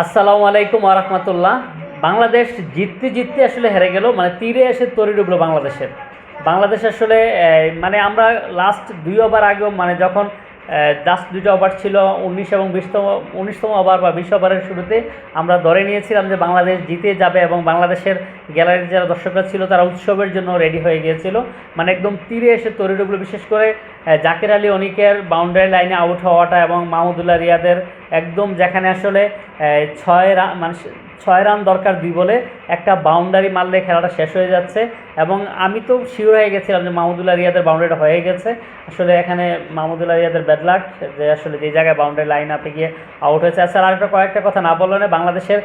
আসসালামু আলাইকুম আরহামতুল্লাহ বাংলাদেশ জিততে জিততে আসলে হেরে গেল মানে তীরে এসে তরি ডুবলো বাংলাদেশের। বাংলাদেশ আসলে মানে আমরা লাস্ট দুই ওভার আগেও মানে যখন জাস্ট দুটো ওভার ছিল, উনিশ এবং বিশতম, উনিশতম ওভার বা বিশ ওভারের শুরুতে আমরা ধরে নিয়েছিলাম যে বাংলাদেশ জিতে যাবে এবং বাংলাদেশের গ্যালারির যারা দর্শকরা ছিল তারা উৎসবের জন্য রেডি হয়ে গিয়েছিল। মানে একদম তীরে এসে তরি ডুবলো বিশেষ করে জাকির আলী অনিকের বাউন্ডারি লাইনে আউট হওয়াটা এবং মাহমুদুল্লাহ রিয়াদের একদম যেখানে আসলে ছয় রান মানে ছয় রান দরকার দুই বলে। একটা বাউন্ডারি মারলে খেলাটা শেষ হয়ে যাচ্ছে। এবং আমি তো শিওর হয়ে গেছিলাম যে মাহমুদুল্লাহ রিয়াদের বাউন্ডারিটা হয়ে গেছে। আসলে এখানে মাহমুদুল্লাহ রিয়াদের ব্যাড লাক যে আসলে যে জায়গায় বাউন্ডারি লাইন আপে গিয়ে আউট হয়েছে। আসলে আরেকটা কয়েকটা কথা না বললে না বাংলাদেশের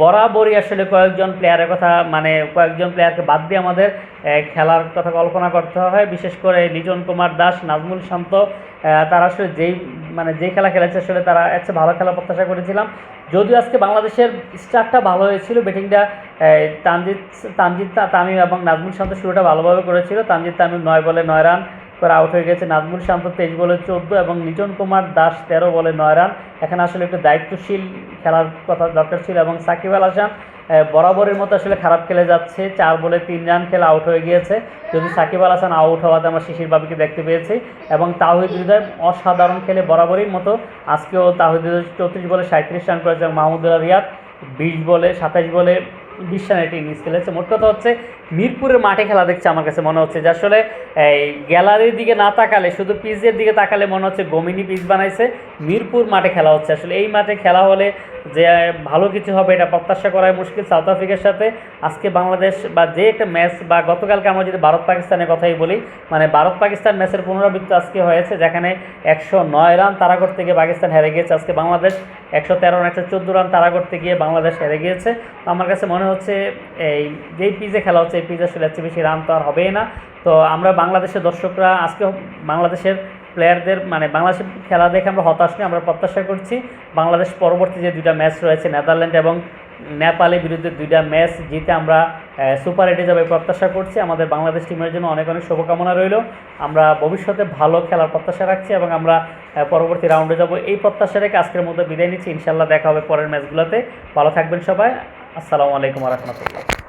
বরাবরই আসলে কয়েকজন প্লেয়ারের কথা মানে কয়েকজন প্লেয়ারকে বাদ দিয়ে আমাদের খেলার কথা কল্পনা করতে হয়। বিশেষ করে লিজন কুমার দাস, নাজমুল শান্ত তারা আসলে যেই মানে যে খেলা খেলেছে আসলে তারা একটা ভালো খেলা প্রত্যাশা করেছিলাম। যদিও আজকে বাংলাদেশের স্টার্টটা ভালো হয়েছিল, ব্যাটিংটা তানজিৎ তানজিৎ তামিম এবং নাজমুল শান্ত শুরুটা ভালোভাবে করেছিল। তানজিৎ তামিম নয় বলে নয় রান করে আউট হয়ে গেছে। নাজমুল শান্ত তেইশ বলে চোদ্দ এবং লিটন কুমার দাস তেরো বলে নয় রান। এখানে আসলে একটু দায়িত্বশীল খেলার কথা দরকার ছিল এবং সাকিব আল হাসান বরাবরের মতো আসলে খারাপ খেলে যাচ্ছে। চার বলে তিন রান খেলে আউট হয়ে গিয়েছে। যদি সাকিব আল হাসান আউট হওয়াতে আমরা শিশির বাবিকে দেখতে পেয়েছি এবং তাহিদ হৃদয় অসাধারণ খেলে বরাবরই মতো আজকেও তাহিদ হৃদয় চৌত্রিশ বলে সাঁত্রিশ রান করেছে এবং মাহমুদুল্লাহ রিয়াদ বিশ বলে সাতাশ বলে বিশ রানের একটি ইনিংস খেলেছে। মোট কথা হচ্ছে মিরপুরের মাঠে খেলা দেখছে আমার কাছে মনে হচ্ছে যে আসলে এই গ্যালারির দিকে না তাকালে, শুধু পিচের দিকে তাকালে মনে হচ্ছে গোমিনি পিচ বানাইছে। মিরপুর মাঠে খেলা হচ্ছে। আসলে এই মাঠে খেলা হলে যে ভালো কিছু হবে, এটা প্রত্যাশা করাই মুশকিল। সাউথ আফ্রিকার সাথে আজকে বাংলাদেশ বা যে একটা ম্যাচ বা গতকালকে আমরা যদি ভারত পাকিস্তানের কথাই বলি মানে ভারত পাকিস্তান ম্যাচের পুনরাবৃত্তি আজকে হয়েছে, যেখানে একশো নয় রান তারা করতে গিয়ে পাকিস্তান হেরে গিয়েছে। আজকে বাংলাদেশ একশো তেরো রান, একশো চোদ্দ রান তারা করতে গিয়ে বাংলাদেশ হেরে গিয়েছে। তো আমার কাছে মনে হচ্ছে এই যেই পিচে খেলা হচ্ছে, এই পিচে আসলে বেশি রান তো আর হবেই না। তো আমরা বাংলাদেশের দর্শকরা আজকে বাংলাদেশের প্লেয়ারদের মানে বাংলাদেশের খেলা দেখে আমরা হতাশ নই, আমরা প্রত্যাশা করছি বাংলাদেশ পরবর্তী যে দুইটা ম্যাচ রয়েছে, নেদারল্যান্ড এবং নেপালের বিরুদ্ধে দুইটা ম্যাচ জিতে আমরা সুপার এইটে যাবে প্রত্যাশা করছি। আমাদের বাংলাদেশ টিমের জন্য অনেক অনেক শুভকামনা রইল। আমরা ভবিষ্যতে ভালো খেলার প্রত্যাশা রাখছি এবং আমরা পরবর্তী রাউন্ডে যাব। এই প্রত্যাশা রেখে আজকের মধ্যে বিদায় নিচ্ছি। ইনশাল্লাহ দেখা হবে পরের ম্যাচগুলোতে ভালো থাকবেন সবাই। আসসালামু আলাইকুম রহমতুল্লাহ।